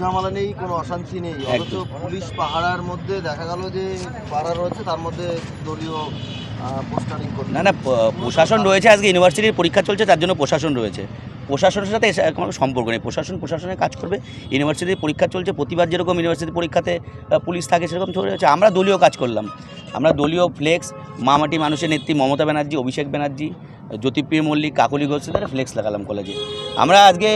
ঝামেলা নেই কোনো অশান্তি নেই। অথচ পুলিশ পাহাড়ার মধ্যে দেখা গেল যে পাড়া রয়েছে তার মধ্যে দলীয় না না প্রশাসন রয়েছে আজকে ইউনিভার্সিটির পরীক্ষা চলছে তার জন্য প্রশাসন রয়েছে। প্রশাসনের সাথে এসে কোনো সম্পর্ক নেই। প্রশাসন প্রশাসনের কাজ করবে। ইউনিভার্সিটির পরীক্ষা চলছে প্রতিবার যেরকম ইউনিভার্সিটির পরীক্ষাতে পুলিশ থাকে সেরকম চলে যাচ্ছে। আমরা দলীয় কাজ করলাম। আমরা দলীয় ফ্লেক্স মামাটি মানুষের নেত্রী মমতা ব্যানার্জি অভিষেক ব্যানার্জি জ্যোতিপ্রিয় মল্লিক কাকলি ঘোষ তারা ফ্লেক্স লাগালাম কলেজে আমরা আজকে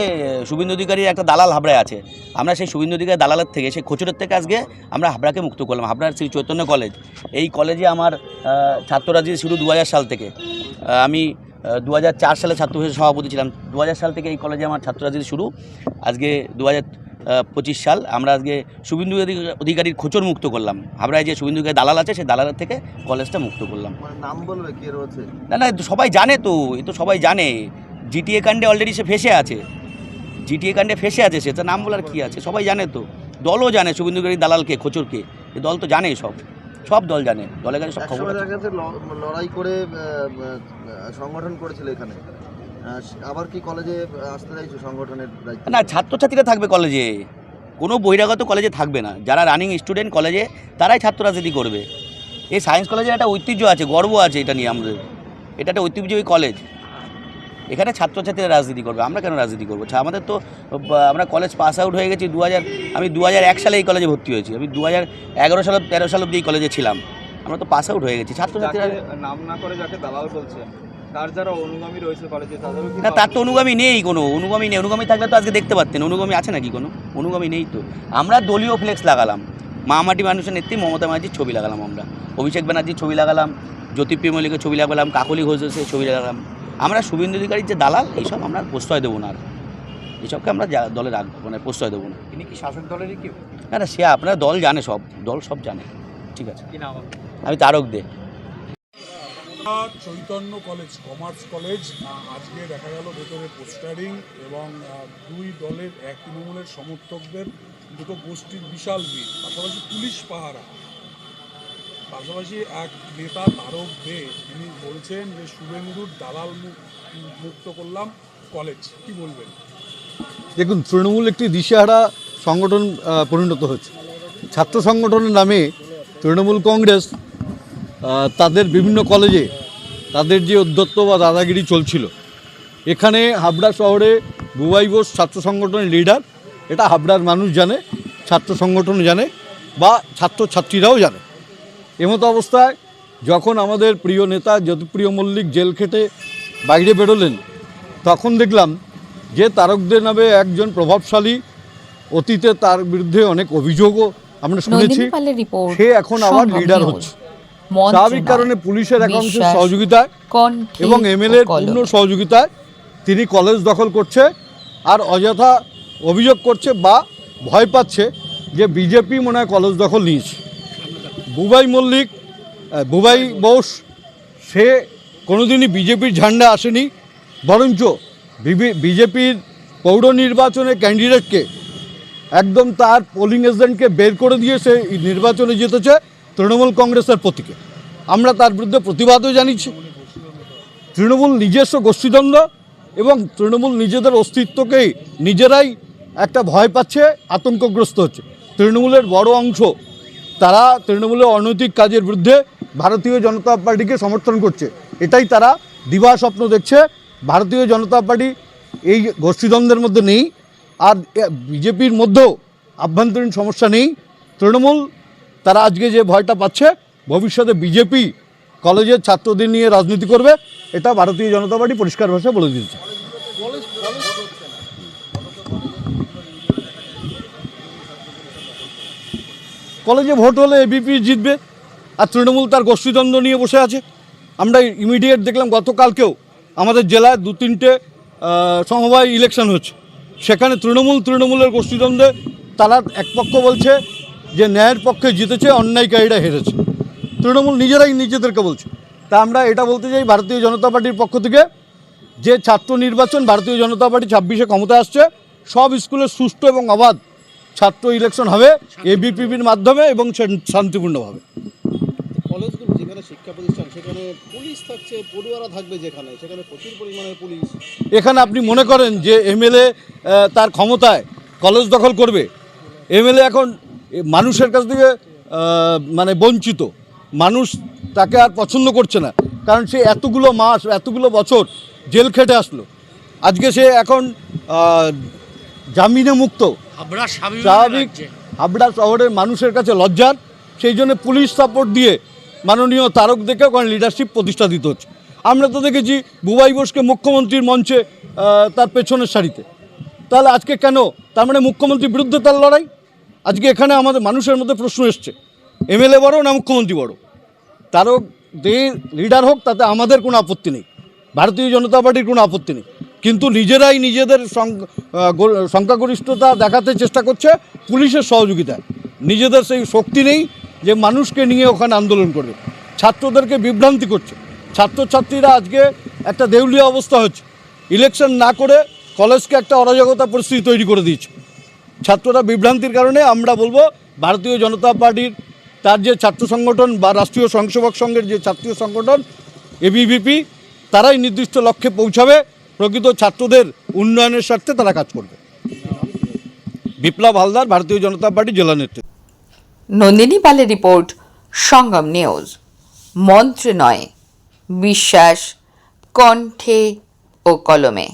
শুভেন্দু অধিকারীর একটা দালাল হাবড়ায় আছে। আমরা সেই শুভেন্দু অধিকারী দালালের থেকে সেই খোচরের থেকে আজকে আমরা হাবড়াকে মুক্ত করলাম হাবড়ার শ্রী চৈতন্য কলেজ এই কলেজে আমার আহ, ছাত্ররাজি শুরু দু হাজার সাল থেকে। আমি দু চার সালে ছাত্র পরিষদের সভাপতি ছিলাম। দু হাজার সাল থেকে এই কলেজে আমার ছাত্ররাজি শুরু। আজকে দু পঁচিশ সাল আমরা আজকে শুভেন্দু অধিকারীর খোঁচর মুক্ত করলাম। হাবড়ায় যে শুভেন্দু দালাল আছে সেই দালালের থেকে কলেজটা মুক্ত করলাম। নাম বলবে কে রয়েছে? না না সবাই জানে তো এ তো সবাই জানে। জিটিএ কাণ্ডে অলরেডি সে ফেসে আছে। জিটিএ কাণ্ডে ফেসে আছে সে তো নাম বলার কী আছে? সবাই জানে তো। দলও জানে শুভেন্দু অধিকারী দালালকে খোচরকে। এ দল তো জানে সব। সব দল জানে দলের কাছে সব খবর লড়াই করে সংগঠন করেছিল এখানে। আবার কি কলেজে আসতে চাইছো সংগঠনের না ছাত্রছাত্রীরা থাকবে কলেজে। কোনো বহিরাগত কলেজে থাকবে না। যারা রানিং স্টুডেন্ট কলেজে তারাই ছাত্র রাজনীতি করবে। এই সায়েন্স কলেজের একটা ঐতিহ্য আছে গর্ব আছে এটা নিয়ে আমাদের। এটা একটা ঐতিহ্যবাহী কলেজ। এখানে ছাত্রছাত্রীরা রাজনীতি করবে আমরা কেন রাজনীতি করব? আমাদের তো আমরা কলেজ পাস আউট হয়ে গেছি দু হাজার আমি দু এক সালে এই কলেজে ভর্তি হয়েছি আমি দু হাজার এগারো সাল তেরো সাল অব্দি এই কলেজে ছিলাম। আমরা তো পাস আউট হয়ে গেছি ছাত্রছাত্রীরা নাম না করে যাকে দালাল বলছেন তার যারা অনুগামী রয়েছে কলেজে না তার তো অনুগামী নেই কোনো অনুগামী নেই অনুগামী থাকলে তো আজকে দেখতে পারতেন অনুগামী আছে নাকি কোনো? অনুগামী নেই তো। আমরা দলীয় ফ্লেক্স লাগালাম মামাটি মানুষের নেত্রী মমতা ব্যানার্জির ছবি লাগালাম আমরা অভিষেক ব্যানার্জির ছবি লাগালাম জ্যোতিপ্রিয় মল্লিকের ছবি লাগালাম কাকলি ঘোষের ছবি লাগালাম। আমরা শুভেন্দু অধিকারীর যে দালাল এইসব আমরা প্রশ্রয় দেবো না আর। এইসবকে আমরা যা- দলে রাখব মানে প্রশ্রয় দেবো না। তিনি কি শাসক দলেরই কেউ? না না সে আপনার দল জানে সব দল সব জানে। ঠিক আছে। কি নাম আমি Tarak De. Chaitanya college commerce college আজকে দেখা গেল ভেতরে পোস্টারিং এবং দুই দলের এক তৃণমূলের সমর্থকদের দুটো গোষ্ঠীর বিশাল ভিড় পাশাপাশি পুলিশ পাহারা। পাশাপাশি এক নেতা তারক দে তিনি বলছেন যে, শুভেন্দুর দালাল মুক্ত করলাম কলেজ কি বলবেন? দেখুন, তৃণমূল একটি দিশেহারা সংগঠন পরিণত হয়েছে। ছাত্র সংগঠনের নামে তৃণমূল কংগ্রেস তাদের বিভিন্ন কলেজে তাদের যে অধ্যত্ত বা দাদাগিরি চলছিল। এখানে হাবড়া শহরে বুবাই বোস ছাত্র সংগঠনের লিডার এটা হাবড়ার মানুষ জানে, ছাত্র সংগঠন জানে, বা ছাত্রছাত্রীরাও জানে। এমতো অবস্থায় যখন আমাদের প্রিয় নেতা জ্যোতিপ্রিয় মল্লিক জেল খেটে বাইরে বেরোলেন তখন দেখলাম যে তারকদের নামে একজন প্রভাবশালী অতীতে তার বিরুদ্ধে অনেক অভিযোগও আমরা শুনেছি। সে এখন আবার লিডার হচ্ছে। স্বাভাবিক কারণে পুলিশের একাংশের সহযোগিতায় এবং এমএলএ পূর্ণ সহযোগিতায় তিনি কলেজ দখল করছে আর অযথা অভিযোগ করছে বা ভয় পাচ্ছে যে বিজেপি মনে হয় কলেজ দখল নিয়েছে। বুবাই মল্লিক বুবাই বোস, সে কোনোদিনই বিজেপির ঝান্ডা আসেনি। বরঞ্চ বিজেপির পৌর নির্বাচনে ক্যান্ডিডেটকে একদম তার পোলিং এজেন্টকে বের করে দিয়ে সে নির্বাচনে জিতেছে তৃণমূল কংগ্রেসের প্রতীকে। আমরা তার বিরুদ্ধে প্রতিবাদও জানিয়েছি। তৃণমূল নিজস্ব গোষ্ঠীদ্বন্দ্ব এবং তৃণমূল নিজেদের অস্তিত্বকেই নিজেরাই একটা ভয় পাচ্ছে, আতঙ্কগ্রস্ত হচ্ছে। তৃণমূলের বড় অংশ তারা তৃণমূলের অনৈতিক কাজের বিরুদ্ধে ভারতীয় জনতা পার্টিকে সমর্থন করছে। এটাই তারা দিবা স্বপ্ন দেখছে। ভারতীয় জনতা পার্টি এই গোষ্ঠীদ্বন্দ্বের মধ্যে নেই। আর বিজেপির মধ্যেও আভ্যন্তরীণ সমস্যা নেই। তৃণমূল তারা আজকে যে ভয়টা পাচ্ছে, ভবিষ্যতে বিজেপি কলেজের ছাত্রদের নিয়ে রাজনীতি করবে, এটা ভারতীয় জনতা পার্টি পরিষ্কার ভাষায় বলে দিয়েছে। কলেজে ভোট হলে এবিপি জিতবে আর তৃণমূল তার গোষ্ঠীদ্বন্দ্ব নিয়ে বসে আছে। আমরা ইমিডিয়েট দেখলাম গতকালকেও আমাদের জেলায় দু তিনটে সমবায় ইলেকশন হচ্ছে। সেখানে তৃণমূল তৃণমূলের গোষ্ঠীদ্বন্দ্বে তারা এক পক্ষ বলছে যে ন্যায়ের পক্ষে জিতেছে অন্যায়কারীরা হেরেছে। তৃণমূল নিজেরাই নিজেদেরকে বলছে। তা আমরা এটা বলতে চাই ভারতীয় জনতা পার্টির পক্ষ থেকে যে ছাত্র নির্বাচন ভারতীয় জনতা পার্টি ছাব্বিশে ক্ষমতা আসছে, সব স্কুলে সুষ্ঠু এবং অবাধ ছাত্র ইলেকশন হবে এবিপিবির মাধ্যমে এবং শান্তিপূর্ণভাবে। কলেজগুলো যেখানে শিক্ষা প্রতিষ্ঠান সেখানে পুলিশ থাকছে পড়ুয়ারা থাকবে যেখানে সেখানে প্রচুর পরিমাণে পুলিশ। এখানে আপনি মনে করেন যে এমএলএ তার ক্ষমতায় কলেজ দখল করবে? এমএলএ এখন মানুষের কাছ থেকে মানে বঞ্চিত। মানুষ তাকে আর পছন্দ করছে না। কারণ সে এতগুলো মাস এতগুলো বছর জেল খেটে আসলো। আজকে সে এখন জামিনে মুক্ত। স্বাভাবিক হাবড়া শহরের মানুষের কাছে লজ্জার সেই জন্য পুলিশ সাপোর্ট দিয়ে মাননীয় তারক দেখে ওখানে লিডারশিপ প্রতিষ্ঠা দিতে হচ্ছে। আমরা তো দেখেছি বুবাই বোসকে মুখ্যমন্ত্রীর মঞ্চে তার পেছনের সারিতে। তাহলে আজকে কেন? তার মানে মুখ্যমন্ত্রীর বিরুদ্ধে তার লড়াই? আজকে এখানে আমাদের মানুষের মধ্যে প্রশ্ন এসছে এমএলএ বড় না মুখ্যমন্ত্রী বড়? তারও যে লিডার হোক তাতে আমাদের কোনো আপত্তি নেই। ভারতীয় জনতা পার্টির কোনো আপত্তি নেই। কিন্তু নিজেরাই নিজেদের সংখ্যাগরিষ্ঠতা দেখাতে চেষ্টা করছে পুলিশের সহযোগিতায়। নিজেদের সেই শক্তি নেই যে মানুষকে নিয়ে ওখানে আন্দোলন করবে। ছাত্রদেরকে বিভ্রান্তি করছে। ছাত্রছাত্রীরা আজকে একটা দেউলিয়া অবস্থা হচ্ছে। ইলেকশন না করে কলেজকে একটা অরাজকতা পরিস্থিতি তৈরি করে দিয়েছে। ছাত্ররা বিভ্রান্তির কারণে আমরা বলব, ভারতীয় জনতা পার্টির তার যে ছাত্র সংগঠন বা রাষ্ট্রীয় স্বয়ংসেবক সংঘের যে ছাত্রীয় সংগঠন এবিভিপি তারাই নির্দিষ্ট লক্ষ্যে পৌঁছাবে। প্রকৃত ছাত্রদের উন্নয়নের স্বার্থে তারা কাজ করবে। বিপ্লব হালদার, ভারতীয় জনতা পার্টি জেলা নেতৃত্ব। নন্দিনী পালের রিপোর্ট, সঙ্গম নিউজ। মন্ত্র নয়, বিশ্বাস, কণ্ঠে ও কলমে।